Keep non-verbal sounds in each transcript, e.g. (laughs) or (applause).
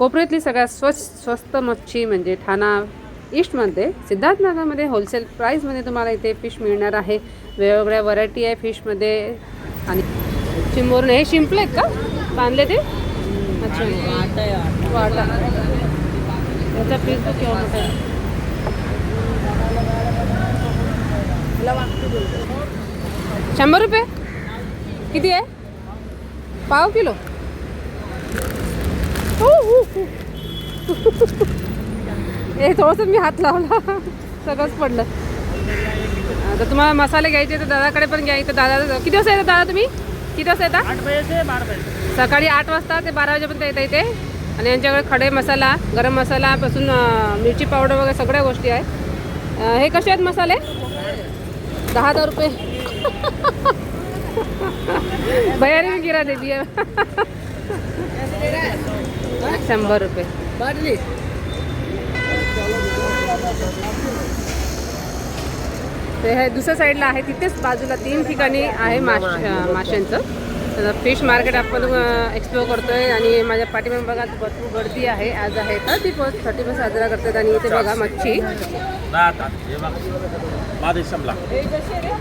कोपऱ्यातली सगळ्यात स्वस्त स्वस्त मच्छी म्हणजे ठाणा ईस्टमध्ये सिद्धार्थनगरमध्ये होलसेल प्राईसमध्ये तुम्हाला इथे फिश मिळणार आहे. वेगवेगळ्या व्हरायटी आहे फिशमध्ये आणि चिंबोरून हे शिंपले आहेत का? बांधले ते? अच्छा. वाटा. त्याचा पीस तो केव्हा मोठा आहे? शंभर रुपये? किती आहे? पाव किलो? हो, थोडंसं मी हात लावला. सगळंच पडलं. आता तुम्हाला मसाले घ्यायचे तर दादाकडे पण घ्या इथं. दादा किती वाजता येतात दादा तुम्ही? किती वाजता येता? आठ बजे से बारह बजे. सकाळी आठ वाजता ते बारा वाजेपर्यंत येतं इथे. आणि यांच्याकडे खडे मसाला गरम मसालापासून अं, मिरची पावडर वगैरे सगळ्या गोष्टी आहेत. हे कसे आहेत मसाले? दहा हजार रुपये. (laughs) भैयाने मी गिरा दे शंभर रुपये. बाटली. ते हे दुसऱ्या साईडला आहे तिथेच बाजूला तीन ठिकाणी आहे माश माशांचं. तर फिश मार्केट आपण एक्सप्लोर करतोय आणि माझ्या पाठीमागे बघा भरपूर गर्दी आहे. आज आहे थर्टी फर्स्ट थर्टी फर्स्ट साजरा करतात आणि इथे बघा मच्छी.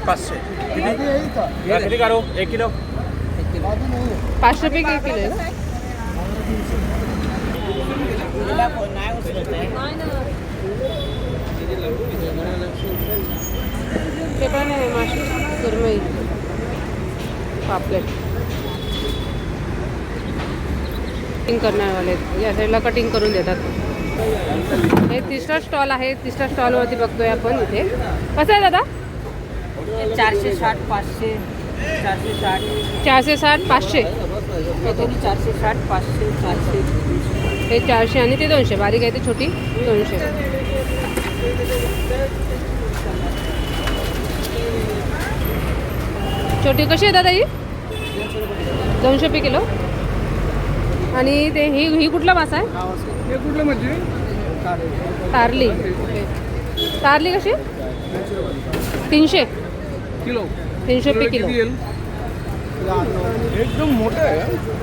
पाचशे. किती? किती पाचशे रुपये किलो किलो नाही ते पण आहे मासे सुरमई पापलेट कटिंग करणारवाले. या साईडला कटिंग करून देतात. हे तिसरा स्टॉल आहे. तिसऱ्या स्टॉलवरती बघतोय आपण इथे. कसं आहे दादा? चारशे साठ पाचशे चारशे साठ. चारशे साठ पाचशे. हे दोन्ही चारशे साठ पाचशे चारशे हे चारशे आणि ते दोनशे. बारीक आहे ते छोटी. दोनशे. छोटी कशी आहे दादा ही? दोनशे रुपये किलो. आणि ते ही ही कुठला मासा आहे? हे कुठलं म्हणजे? तारली. तारली कशी? तीनशे. किलो. तीनशे रुपये किलो एकदम मोठं आहे.